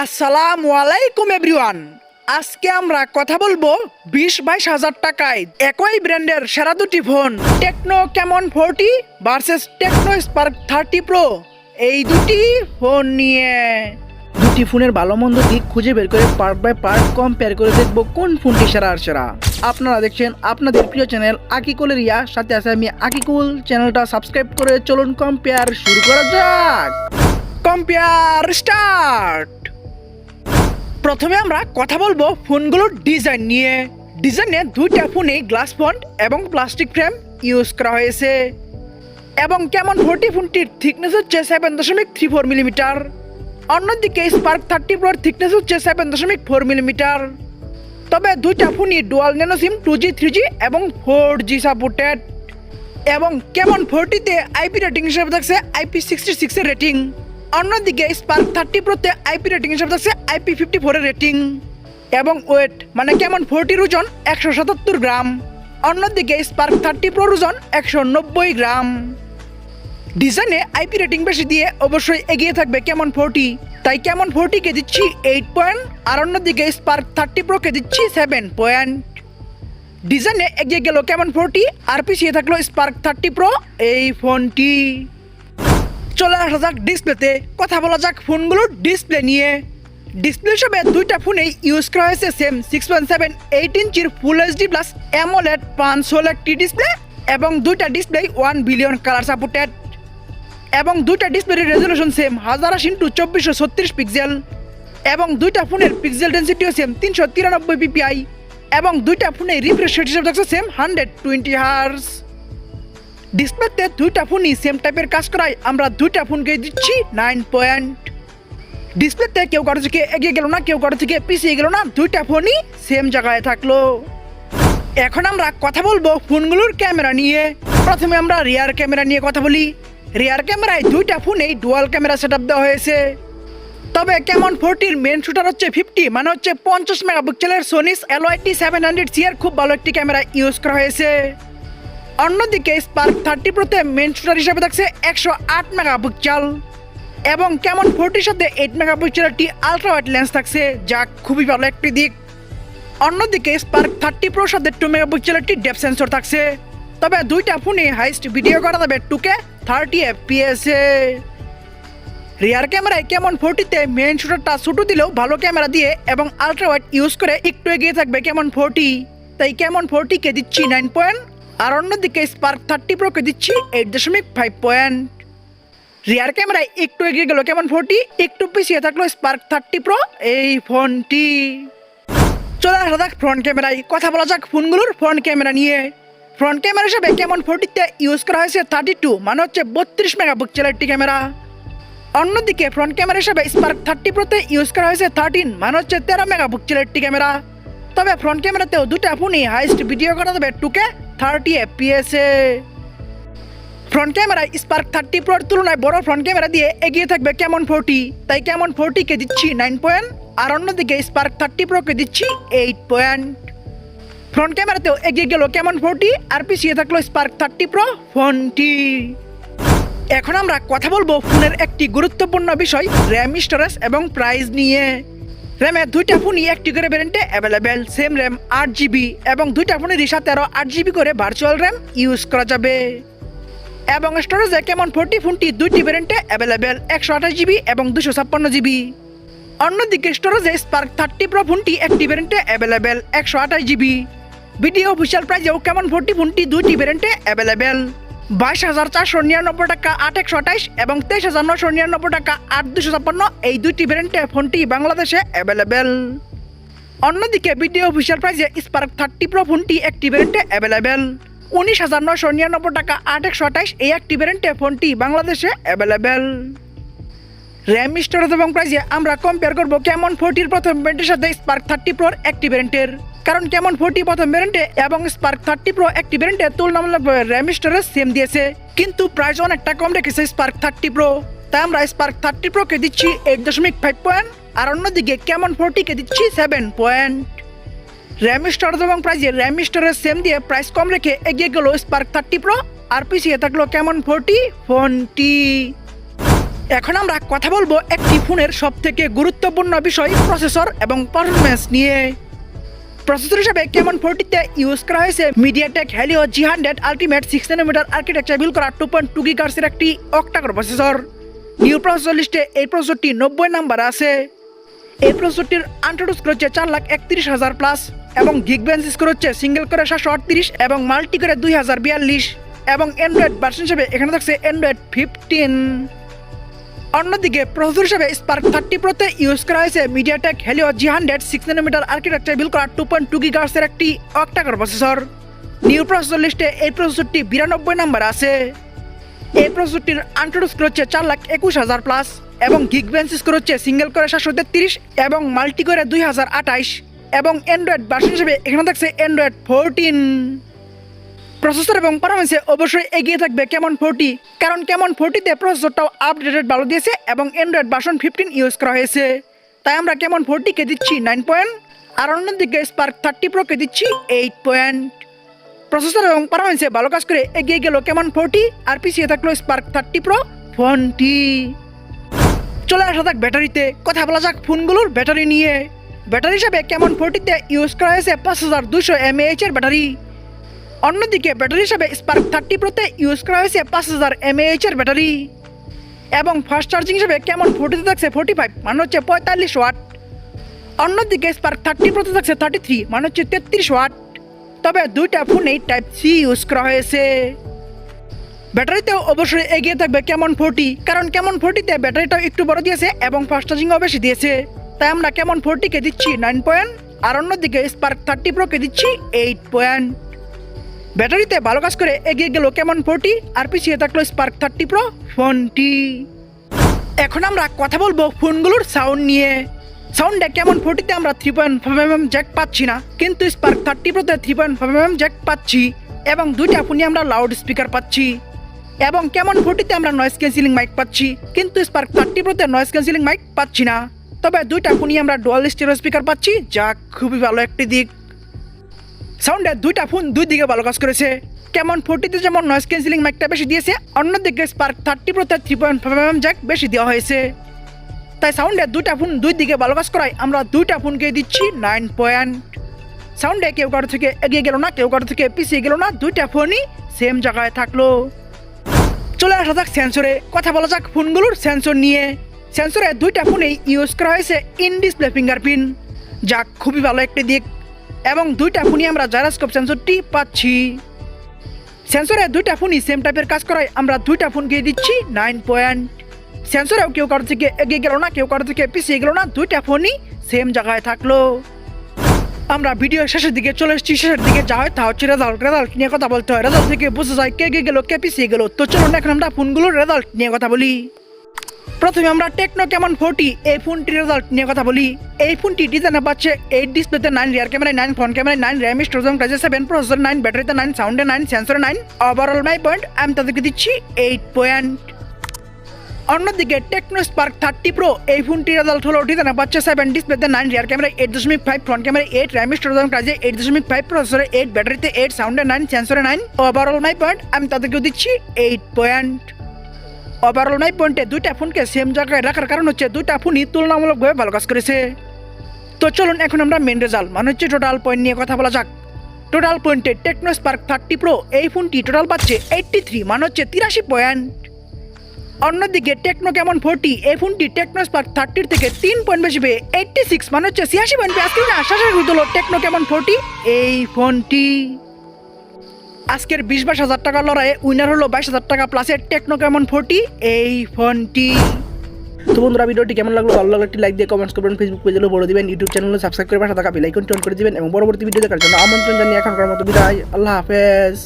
আসসালামু আলাইকুম এভরিওয়ান আজকে আমরা কথা বলব বিশ বাইশ হাজার টাকায় একই ব্র্যান্ডের সেরা দুটি phone Tecno Camon forty versus Tecno Spark thirty pro এই দুটি ফোন নিয়ে দুটি ফোনের ভালো মন্দ দিক খুঁজে বের করে পার্ট বাই পার্ট কম্পেয়ার করে দেখব কোন ফোনটি সেরা আর সেরা। আপনারা দেখছেন আপনাদের প্রিয় চ্যানেল আকিকুলের ইয়া সাথে আছে আমি আকিকুল। চ্যানেলটা সাবস্ক্রাইব করে চলুন কম্পেয়ার শুরু করা যাক। কম্পেয়ার স্টার্ট প্রথমে আমরা কথা বলব ফোনগুলোর ডিজাইন নিয়ে। ডিজাইনে দুইটা ফোনে গ্লাস ফন্ট এবং প্লাস্টিক ফ্রেম ইউজ করা হয়েছে। এবং কেমন ফোরটি ফোনটির থিকনেস হচ্ছে সেভেন দশমিক থ্রি ফোর মিলিমিটার অন্যদিকে স্পার্ক থার্টি প্রোর থিকনেস হচ্ছে সেভেন দশমিক ফোর মিলিমিটার তবে দুইটা ফোনই dual nano SIM two G three G এবং ফোর জি সাপোর্টেড এবং কেমন ফোরটিতে আইপি রেটিং হিসেবে থাকছে আইপি সিক্সটি সিক্সের রেটিং অন্যদিকে স্পার্ক থার্টি প্রোতে আইপি রেটিং হিসেবে থাকছে আইপি ফিফটি ফোরের রেটিং এবং ওয়েট মানে কেমন ফোরটির ওজন, একশো সাতাত্তর গ্রাম। অন্যদিকে স্পার্ক থার্টি প্রোর ওজন, একশো নব্বই গ্রাম। ডিজাইনে আইপি রেটিং বেশি দিয়ে অবশ্যই এগিয়ে থাকবে কেমন ফোরটি তাই কেমন ফোরটিকে দিচ্ছি এইট পয়েন্ট আর অন্যদিকে স্পার্ক থার্টি প্রোকে দিচ্ছি সেভেন পয়েন্ট ডিজাইনে এগিয়ে গেল কেমন ফোরটি আর পিছিয়ে থাকল স্পার্ক থার্টি প্রো এই ফোনটি চলে আসা যাক ডিসপ্লেতে কথা বলা যাক ফোনগুলোর ডিসপ্লে নিয়ে। ডিসপ্লে হিসেবে দুইটা ফোনেই ইউজ করা হয়েছে same six point seven eight ইঞ্চির ফুল এইচডি প্লাস অ্যামোলেড পাঁচশো একটি ডিসপ্লে এবং দুইটা display one billion colour supported এবং দুইটা ডিসপ্লের রেজলিউশন সেম হাজার আশি ইন্টু চব্বিশশো ছত্রিশ পিক্সেল এবং দুইটা ফোনের পিক্সেল ডেন্সিটিও সেম তিনশো তিরানব্বই পিপিআই এবং দুইটা ফোনে রিফ্রেশ রেট হিসেবে সেম হান্ড্রেড টোয়েন্টি হার্স ডিসপ্লেতে দুইটা ফোনই সেম টাইপের কাজ করায়। আমরা দুইটা ফোনকে দিচ্ছি নাইন পয়েন্ট ডিসপ্লেতে কেউ কারও থেকে এগিয়ে গেল না, কেউ কারও থেকে পিছিয়ে গেল না, দুইটা ফোনই সেম জায়গায় থাকল। এখন আমরা কথা বলব ফোনগুলোর ক্যামেরা নিয়ে। প্রথমে আমরা রিয়ার ক্যামেরা নিয়ে কথা বলি। রিয়ার ক্যামেরায় দুইটা ফোনেই ডুয়াল ক্যামেরা সেট দেওয়া হয়েছে। তবে কেমন ফোরটির মেন শুটার হচ্ছে ফিফটি মানে হচ্ছে পঞ্চাশ মেগাপিক্সেলের Sony's LYT seven hundred C এর খুব ভালো একটি ক্যামেরা ইউজ করা হয়েছে। অন্যদিকে স্পার্ক থার্টি প্রোতে মেন শুটার হিসাবে থাকছে একশো আট মেগাপিক্সেল। এবং কেমন ফোরটির সাথে এইট মেগাপিক্সেল একটি আলট্রা ওয়াইড লেন্স থাকছে, যা খুবই ভালো একটি দিক। অন্যদিকে স্পার্ক থার্টি প্রোর সাথে টু মেগাপিক্সেল একটি ডেপ সেন্সর থাকছে। তবে দুইটা ফোনে হাইস্ট ভিডিও করা যাবে টুকে থার্টি এফপিএস এ। রিয়ার ক্যামেরায় কেমন ফোরটিতে মেন শুটারটা ছোটো দিলেও ভালো ক্যামেরা দিয়ে এবং আলট্রা ওয়াইড ইউজ করে একটু এগিয়ে থাকবে কেমন ফোরটি তাই কেমন ফোরটিকে দিচ্ছি নাইন পয়েন্ট আর অন্যদিকে স্পার্ক থার্টি প্রোকে দিচ্ছি এইট দশমিক ফাইভ পয়েন্ট রিয়ার ক্যামেরায় একটু এগিয়ে গেল, কেমন ফোরটি একটু পিছিয়ে থাকল স্পার্ক থার্টি প্রো এই ফোনটি। চলে আসা যাক ফ্রন্ট ক্যামেরায় কথা বলা যাক ফোনগুলোর ফ্রন্ট ক্যামেরা নিয়ে। ফ্রন্ট ক্যামেরা হিসেবে কেমন ফোরটিতে ইউজ করা হয়েছে থার্টি টু মানে হচ্ছে বত্রিশ মেগাপিক্সেল একটি ক্যামেরা অন্যদিকে ফ্রন্ট ক্যামেরা হিসেবে স্পার্ক থার্টি প্রোতে ইউজ করা হয়েছে থার্টিন মানে হচ্ছে তেরো মেগাপিক্সেল একটি ক্যামেরা তবে ফ্রন্ট ক্যামেরাতেও দুটা ফোনই হাইস্ট ভিডিও করা যাবে two K thirty FPS front camera Spark thirty প্রোর তুলনায় বড় ফ্রন্ট ক্যামেরা দিয়ে এগিয়ে থাকবে কেমন ফোরটি তাই কেমন ফোরটিকে দিচ্ছি নাইন পয়েন্ট আর অন্যদিকে স্পার্ক থার্টি প্রোকে দিচ্ছি এইট পয়েন্ট ফ্রন্ট ক্যামেরাতেও এগিয়ে গেল কেমন ফোরটি আর পিছিয়ে থাকল স্পার্ক থার্টি প্রো ফোনটি এখন আমরা কথা বলব ফোনের একটি গুরুত্বপূর্ণ বিষয় র্যাম স্টোরেজ এবং প্রাইস নিয়ে। র্যামে দুইটা ফোনই একটি করে ভ্যারিয়েন্টে অ্যাভেলেবেল সেম র্যাম আট জিবি এবং দুইটা ফোনেরই সাথে আরও আট জিবি করে ভার্চুয়াল র্যাম ইউজ করা যাবে। এবং স্টোরেজে কেমন ফোরটি ফোনটি দুইটি ভ্যারিয়েন্টে অ্যাভেলেবেল একশো আঠাশ জিবি এবং দুশো ছাপ্পান্ন জিবি অন্যদিকে স্টোরেজে স্পার্ক থার্টি প্রো ফোনটি একটি ভ্যারিয়েন্টে অ্যাভেলেবেল একশো আঠাশ জিবি ভিডিও অফিসিয়াল প্রাইজেও কেমন ফোরটি ফোনটি দুইটি ভ্যারিয়েন্টে অ্যাভেলেবেল বাইশ হাজার চারশো নিরানব্বই টাকা, আট একশো আঠাইশ এবং তেইশ হাজার নশো নিরানব্বই টাকা, আট দুশো ছাপ্পান্ন। এই দুইটি ব্র্যান্ডে ফোনটি বাংলাদেশে অ্যাভেলেবেল অন্যদিকে বিডিও অফিসিয়াল প্রাইজে স্পার্ক থার্টি প্রো ফোনটি একটি ব্র্যান্ডে অ্যাভেলেবেল উনিশ হাজার নশো নিরানব্বই টাকা, আট একশো আঠাইশ এই একটি ব্র্যান্ডে ফোনটি বাংলাদেশে অ্যাভেলেবেল র্যাম স্টোরেজ এবং প্রাইজে আমরা কম্পেয়ার করব কেমন ফোরটির প্রথম ভ্যারিয়েন্টের সাথে স্পার্ক থার্টি প্রোর একটি ভ্যারিয়েন্টের কারণ কেমন ফোরটি প্রথম ভ্যারিয়েন্টে এবং স্পার্ক থার্টি প্রো একটি ভ্যারিয়েন্টে তুলনামূলকভাবে র্যাম স্টোরেজ সেম দিয়েছে, কিন্তু প্রাইস অনেকটা কম রেখেছে স্পার্ক থার্টি প্রো তাই আমরা স্পার্ক থার্টি প্রোকে দিচ্ছি এইট দশমিক ফাইভ পয়েন্ট আর অন্যদিকে কেমন ফোরটিকে দিচ্ছি সেভেন পয়েন্ট র্যাম স্টোরেজ এবং প্রাইজে র্যাম স্টোরেজ সেম দিয়ে প্রাইস কম রেখে এগিয়ে গেল স্পার্ক থার্টি প্রো আর পিছিয়ে থাকল কেমন ফোরটি ফোনটি এখন আমরা কথা বলব একটি ফোনের সব থেকে গুরুত্বপূর্ণ বিষয় প্রসেসর এবং পারফরমেন্স নিয়ে। প্রসেসর হিসেবে কেমন ফোরটিতে ইউজ করা হয়েছে? MediaTek Helio G hundred ultimate six nanometre architecture build করা টু পয়েন্ট টু গিগার্সের একটি অক্টাকর প্রসেসর নিউ প্রসেসর লিস্টে এই প্রসেসরটি নব্বই নাম্বার আছে। এই প্রসেসরটির আন্ট্রোডুস করেছে চার লাখ একত্রিশ হাজার প্লাস এবং গিগ বেঞ্চ স্কোর হচ্ছে সিঙ্গেল করে সাতশো আটত্রিশ এবং মাল্টি করে দুই হাজার বিয়াল্লিশ এবং অ্যান্ড্রয়েড ভার্সন হিসেবে এখানে থাকছে অ্যান্ড্রয়েড ফিফটিন অন্যদিকে প্রসেসর হিসেবে স্পার্ক থার্টি প্রোতে ইউজ করা হয়েছে MediaTek Helio G hundred six nanometre architecture build করা টু পয়েন্ট টু গিগার্সের একটি অক্টাকর প্রসেসর নিউ প্রসেসর লিস্টে এই প্রসেসরটি বিরানব্বই নাম্বার আছে। এই প্রসেসরটির আন্ট্রোড স্কোর হচ্ছে চার লাখ একুশ হাজার প্লাস এবং গিগ বেঞ্চ স্কোর হচ্ছে সিঙ্গেল করে সাতশো তেত্রিশ এবং মাল্টি করে দুই হাজার আঠাইশ এবং অ্যান্ড্রয়েড ভার্সন হিসেবে এখানে থাকছে অ্যান্ড্রয়েড ফোরটিন প্রসেসর এবং পারফরমেন্সে অবশ্যই এগিয়ে থাকবে কেমন ফোরটি, কারণ কেমন ফোরটিতে প্রসেসরটাও আপডেটেড ভালো দিয়েছে এবং অ্যান্ড্রয়েড ভার্সন ফিফটিন ইউজ করা হয়েছে। তাই আমরা কেমন ফোরটিকে দিচ্ছি নাইন পয়েন্ট আর অন্যদিকে স্পার্ক থার্টি প্রোকে দিচ্ছি এইট পয়েন্ট প্রসেসর এবং পারফরমেন্সে ভালো কাজ করে এগিয়ে গেল কেমন ফোরটি, আর পিছিয়ে থাকল স্পার্ক থার্টি প্রো ফোনটি। চলে আসা থাক ব্যাটারিতে, কথা বলা যাক ফোনগুলোর ব্যাটারি নিয়ে। ব্যাটারি হিসাবে কেমন ফোরটিতে ইউজ করা হয়েছে পাঁচ হাজার দুশো এমএএইচ এর ব্যাটারি। অন্যদিকে ব্যাটারি হিসাবে স্পার্ক থার্টি প্রোতে ইউজ করা হয়েছে পাঁচ হাজার এমএএইচ এর ব্যাটারি। এবং ফাস্ট চার্জিং হিসেবে কেমন ফোর্টিতে থাকছে ফোর্টি ফাইভ মানে হচ্ছে পঁয়তাল্লিশ ওয়াট অন্যদিকে স্পার্ক থার্টি প্রোতে থাকছে থার্টি থ্রি মানে হচ্ছে তেত্রিশ ওয়াট তবে দুইটা ফোনেই টাইপ সি ইউজ করা হয়েছে। ব্যাটারিতেও অবশ্যই এগিয়ে থাকবে কেমন ফোর্টি কারণ কেমন ফোর্টিতে ব্যাটারিটাও একটু বড় দিয়েছে এবং ফাস্ট চার্জিংও বেশি দিয়েছে। তাই আমরা কেমন ফোর্টিকে দিচ্ছি নাইন পয়েন্ট আর অন্যদিকে স্পার্ক থার্টি প্রোকে দিচ্ছি এইট পয়েন্ট ব্যাটারিতে ভালো কাজ করে এগিয়ে গেল কেমন ফোরটি? আর পিছিয়ে থাকল স্পার্ক থার্টি প্রো ফোনটি। এখন আমরা কথা বলব ফোনগুলোর সাউন্ড নিয়ে। সাউন্ডে কেমন ফোরটিতে আমরা three point five M M jack পাচ্ছি না, কিন্তু Spark thirty প্রোতে three point five M M jack পাচ্ছি, এবং দুইটা ফোনই আমরা লাউড স্পিকার পাচ্ছি। এবং কেমন ফোরটিতে আমরা নয়েস ক্যান্সেলিং মাইক পাচ্ছি, কিন্তু স্পার্ক থার্টি প্রোতে নয়েস ক্যান্সেলিং মাইক পাচ্ছি না। তবে দুইটা ফোনই আমরা ডুয়াল স্টিরো স্পিকার পাচ্ছি, যা খুবই ভালো একটি দিক। সাউন্ডের দুইটা ফোন দুই দিকে ভালো কাজ করেছে। কেমন ফোরটিতে যেমন নয়েজ ক্যান্সেলিং মাইকটা বেশি দিয়েছে, অন্যদিকে Spark thirty প্রোতে three point five M jack বেশি দেওয়া হয়েছে। তাই সাউন্ডে দুইটা ফোন দুই দিকে ভালো কাজ করায় আমরা দুইটা ফোনকে দিচ্ছি নাইন পয়েন্ট সাউন্ডে কেউ কারও থেকে এগিয়ে গেল না, কেউ কারও থেকে পিছিয়ে গেল না, দুইটা ফোনই সেম জায়গায় থাকল। চলে আসা যাক সেন্সরে কথা বলা যাক ফোনগুলোর সেন্সর নিয়ে। সেন্সরে দুইটা ফোনেই ইউজ করা হয়েছে ইন ডিসপ্লে ফিঙ্গারপ্রিন্ট যা খুবই ভালো একটি দিক। এবং দুইটা ফোনই আমরা জাইরোস্কোপ সেন্সরটি পাচ্ছি। সেন্সরে দুইটা ফোনই সেম টাইপের কাজ করায়, আমরা দুইটা ফোন গিয়ে দিচ্ছি নাইন পয়েন্ট সেন্সরেও কেউ কারোর থেকে এগিয়ে গেল না, কেউ কারোর থেকে পিছিয়ে গেল না, দুইটা ফোনই সেম জায়গায় থাকল। আমরা ভিডিও শেষের দিকে চলে এসেছি, শেষের দিকে যা হয় তা হচ্ছে রেজাল্ট রেজাল্ট নিয়ে কথা বলতে হয়। রেজাল্ট থেকে বোঝা যায় কে এগিয়ে গেল, কে পিছিয়ে গেল। তো চলুন এখন আমরা ফোনগুলোর রেজাল্ট নিয়ে কথা বলি। প্রথমে আমরা টেকনো কেমন ফোরটি এই ফোনটির রেজাল্ট নিয়ে কথা বলি। এই ফোনটি ডিজাইনে পাচ্ছে এইট ডিসপ্লেতে nine rear camera nine front camera nine RAM storage প্রাইজে সেভেন প্রসেসর নাইন ব্যাটারিতে নাইন সাউন্ডে নাইন সেন্সরে নাইন ওভারঅল মাই পয়েন্ট আমি তাদেরকে দিচ্ছি এইট পয়েন্ট অন্যদিকে টেকনো স্পার্ক থার্টি প্রো এই ফোনটির রেজাল্ট হলো ডিজাইনে পাচ্ছে সেভেন ডিসপ্লেতে নাইন রিয়ার ক্যামেরা এইট দশমিক five front camera eight RAM storage প্রাইজে এইট দশমিক ফাইভ প্রসেসরে এইট ব্যাটারিতে এইট সাউন্ডে নাইন সেন্সরে নাইন ওভারঅল মাই পয়েন্ট আমি তাদেরকে দিচ্ছি এইট পয়েন্ট ওভারঅল নাই পয়েন্টে দুইটা ফোনকে সেম জায়গায় রাখার কারণ হচ্ছে দুইটা ফোনই তুলনামূলকভাবে ভালো কাজ করেছে। তো চলুন এখন আমরা মেন রেজাল্ট মানে হচ্ছে টোটাল পয়েন্ট নিয়ে কথা বলা যাক। টোটাল পয়েন্টে টেকনো স্পার্ক থার্টি প্রো এই ফোনটি টোটাল পাচ্ছে এইট্টি থ্রি মানে হচ্ছে তিরাশি পয়েন্ট অন্যদিকে টেকনো কেমন ফোরটি এই ফোনটি টেকনো স্পার্ক থার্টির থেকে তিন পয়েন্ট বেশি পেয়ে এইট্টি সিক্স মানে হচ্ছে ছিয়াশি পয়েন্ট পেয়ে আজকে আশ্বাসের টেকনো কেমন ফোরটি এই ফোনটি। আজকের বিশ বাইশ হাজার টাকার লড়াইয়ে উইনার হলো বাইশ হাজার টাকা প্লাসের টেকনো কেমন ফোরটি এই ফোনটি তো বন্ধুরা, ভিডিওটি কেমন লাগল? ভালো লাগল একটি লাইক দিয়ে কমেন্টস করবেন। ফেসবুক পেজে বলে দিবেন। ইউটিউব চ্যানেলে সাবস্ক্রাইব করে পাশে থাকা বেলাইকন টন করে দিবেন এবং পরবর্তী ভিডিও দেখার জন্য আমন্ত্রণ জানিয়ে এখনকার মতো বিদায়। আল্লাহ হাফেজ।